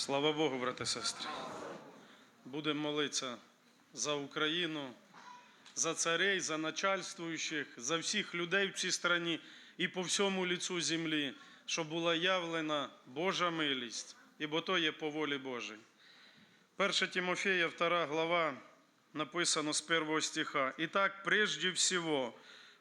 Слава Богу, брати і сестри. Будемо молитися за Україну, за царей, за начальствуючих, за всіх людей в цій страні і по всьому ліцу землі, щоб була явлена Божа милість, ібо то є по волі Божій. 1 Тимофея, 2 глава, написано с первого стиха. «Итак, прежде всего,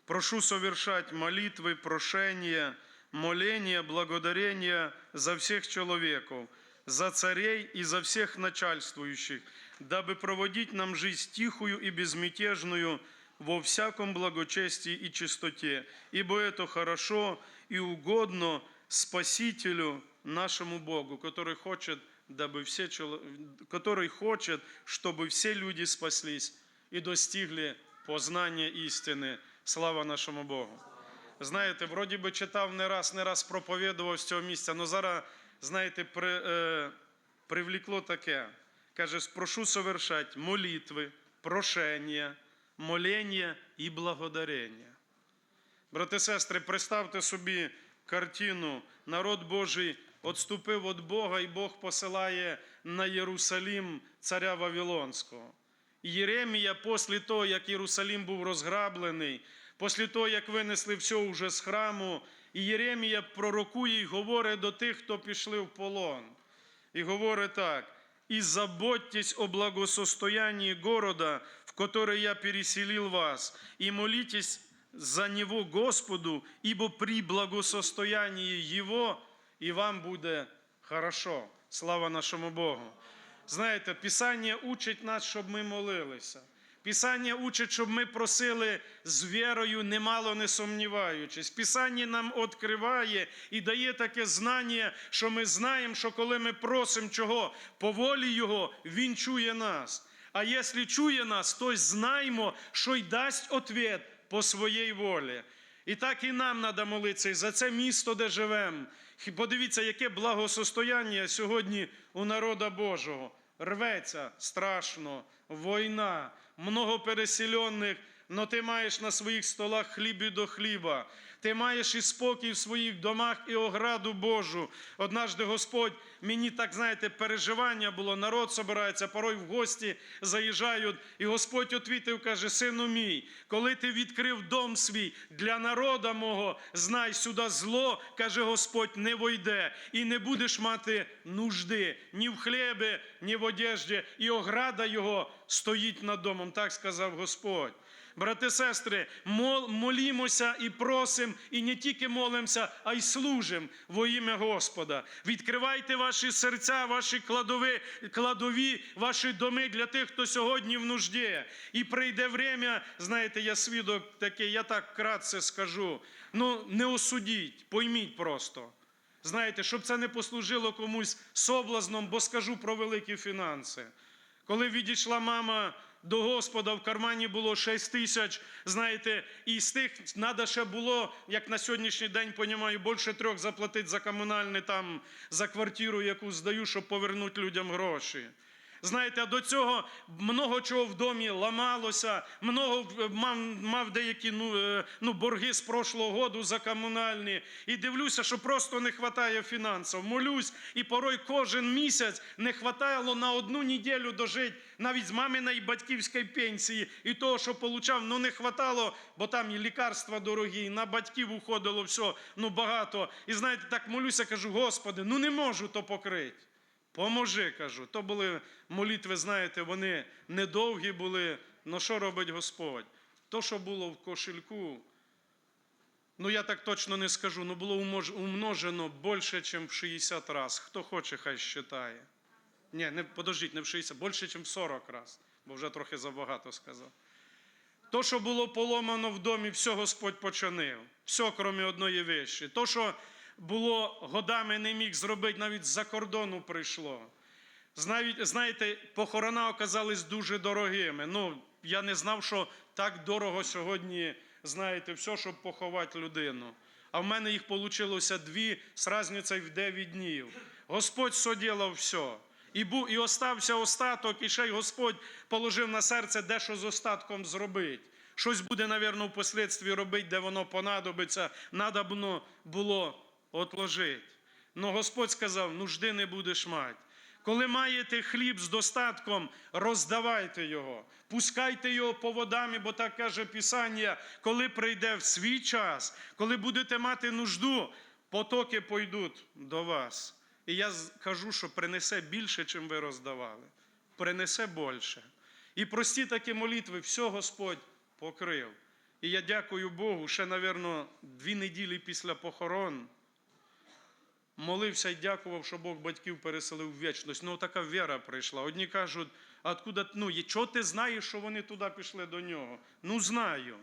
прошу совершать молитвы, прошения, моления, благодарения за всех человеков, за царей и за всех начальствующих, дабы проводить нам жизнь тихую и безмятежную во всяком благочестии и чистоте, ибо это хорошо и угодно Спасителю нашему Богу, который хочет, дабы все, чело- который хочет, чтобы все люди спаслись и достигли познания истины. Слава нашому Богу. Знаєте, вроді би читав не раз, не раз проповідував з цього місця, але зараз, знаєте, при, е, привлекло таке. Каже, прошу совершать молитви, прошення, моління і благодарення. Брати сестри, представте собі картину. Народ Божий відступив від Бога, і Бог посилає на Єрусалім царя Вавилонського. Єремія, після того, як Єрусалім був розграблений, після того, як винесли все уже з храму, і Єремія пророкує і говорить до тих, хто пішли в полон. И говорит так, «И заботьтесь о благосостоянии города, в который я переселил вас, и молитесь за него Господу, ибо при благосостоянии его и вам буде хорошо». Слава нашому Богу. Знаєте, Писання учить нас, щоб ми молилися. Писання учить, щоб ми просили з вірою, немало не сумніваючись. Писання нам відкриває і дає таке знання, що ми знаємо, що коли ми просимо чого по волі Його, Він чує нас. А якщо чує нас, то знаємо, що й дасть відповідь по своїй волі. І так і нам треба молитися і за це місто, де живемо. Подивіться, яке благосостояння сьогодні у народа Божого. Рветься страшно, війна, много переселенных, но ти маєш на своїх столах хліб і до хліба. Ти маєш і спокій в своїх домах, і ограду Божу. Однажды Господь, мені так, знаєте, переживання було, народ собирається, порой в гості заїжджають, і Господь відвітив, каже, сину мій, коли ти відкрив дом свій для народа мого, знай, сюди зло, каже Господь, не войде, і не будеш мати нужди ні в хлібі, ні в одежді, і ограда його стоїть над домом, так сказав Господь. Брати, сестри, мол, молімося і просимо, і не тільки молимося, а й служимо во ім'я Господа. Відкривайте ваші серця, ваші кладові, кладові, ваші доми для тих, хто сьогодні в нужді. І прийде время, знаєте, я свідок такий, я так кратце скажу. Ну, не осудіть, пойміть просто. Знаєте, щоб це не послужило комусь соблазном, бо скажу про великі фінанси. Коли відійшла мама до Господа, в кармані було 6 тисяч, знаєте, і з тих треба ще було, як на сьогоднішній день понімаю, більше трьох заплатити за комунальний там, за квартиру, яку здаю, щоб повернути людям гроші. Знаєте, до цього много чого в домі ламалося, много в- мав, мав деякі ну, е, ну, борги з прошлого году за комунальні. І дивлюся, що просто не вистачає фінансів. Молюсь, і порой кожен місяць не вистачало на одну неділю дожити, навіть з маминої батьківської пенсії, і того, що получав, ну не вистачало, бо там і лікарства дорогі, і на батьків уходило все, ну багато. І знаєте, так молюся, кажу, Господи, ну не можу то покрити. Поможи, кажу. То були молитви, знаєте, вони недовгі були. Ну що робить Господь? То, що було в кошельку, ну я так точно не скажу, ну було умножено більше, ніж в 60 разів. Хто хоче, хай считає. Ні, не подождіть, не в 60, більше, ніж в 40 разів, бо вже трохи забагато сказав. То, що було поломано в домі, все Господь починив. Все, крім одної вещі. То, що було годами не міг зробити, навіть з-за кордону прийшло. Знавіть- Знаєте, похорона оказались дуже дорогими. Ну, я не знав, що так дорого сьогодні, знаєте, все, щоб поховати людину. А в мене їх вийшло дві з різницею в 9 днів. Господь соділав все. І був, і остався остаток, і ще й Господь положив на серце дещо з остатком зробити. Щось буде, напевно, впоследстві робити, де воно понадобиться, треба було отложити. Но Господь сказав, нужди не будеш мати. Коли маєте хліб з достатком, роздавайте його, пускайте його по водами, бо так каже Писання, коли прийде в свій час, коли будете мати нужду, потоки пойдуть до вас. І я кажу, що принесе більше, чим ви роздавали. Принесе більше. І прості такі молитви, все Господь покрив. І я дякую Богу, ще, напевно, дві неділі після похорон молився і дякував, що Бог батьків переселив в вічність. Ну, така віра прийшла. Одні кажуть, откуда, ну, чого ти знаєш, що вони туди пішли до нього? Ну, знаю.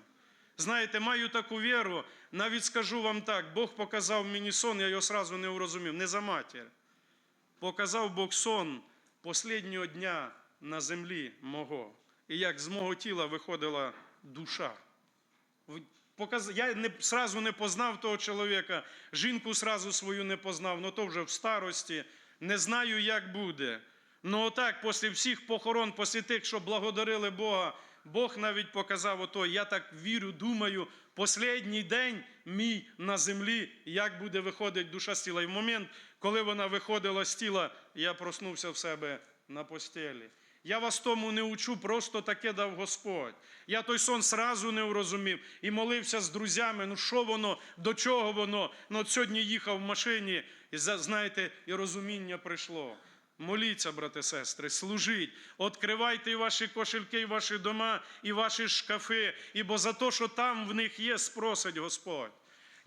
Знаєте, маю таку віру, навіть скажу вам так, Бог показав мені сон, я його сразу не урозумів, не за матір. Показав Бог сон останнього дня на землі мого. І як з мого тіла виходила душа. Показ... Я не, сразу не познав того чоловіка, жінку сразу свою не познав, ну то вже в старості. Не знаю, як буде. Ну отак, після всіх похорон, після тих, що благодарили Бога, Бог навіть показав ото, я так вірю, думаю, останній день мій на землі, як буде виходити душа з тіла. І в момент, коли вона виходила з тіла, я проснувся в себе на постелі. Я вас тому не учу, просто таке дав Господь. Я той сон сразу не врозумів і молився з друзями. Ну що воно, до чого воно? Ну от сьогодні їхав в машині, і знаєте, і розуміння прийшло. Моліться, брати, сестри, служіть, відкривайте і ваші кошельки, і ваші дома, і ваші шкафи, ібо за те, що там в них є, спросить Господь.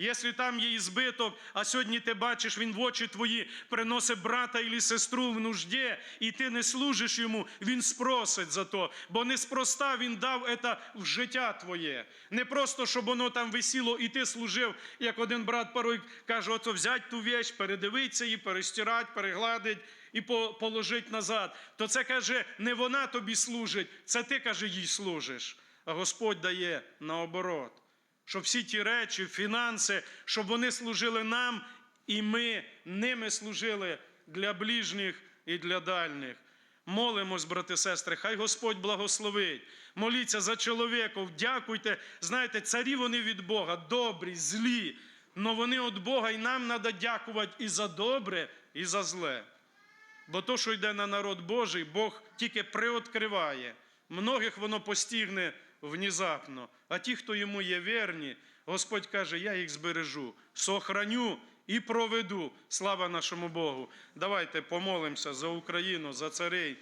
Якщо там є ізбиток, а сьогодні ти бачиш, він в очі твої приносить брата і сестру в нужді, і ти не служиш йому, він спросить за то. Бо неспроста він дав це в життя твоє. Не просто, щоб воно там висіло, і ти служив, як один брат порой каже, ото взять ту вещь, передивитися її, перестирати, перегладить і по- положить назад. То це каже, не вона тобі служить, це ти каже, їй служиш. А Господь дає наоборот щоб всі ті речі, фінанси, щоб вони служили нам, і ми ними служили для ближніх і для дальніх. Молимось, брати сестри, хай Господь благословить. Моліться за чоловіків, дякуйте. Знаєте, царі вони від Бога, добрі, злі, але вони від Бога, і нам треба дякувати і за добре, і за зле. Бо то, що йде на народ Божий, Бог тільки приоткриває. Многих воно постігне внезапно. А ті, хто йому є вірні, Господь каже, я їх збережу, сохраню і проведу. Слава нашому Богу. Давайте помолимося за Україну, за царей,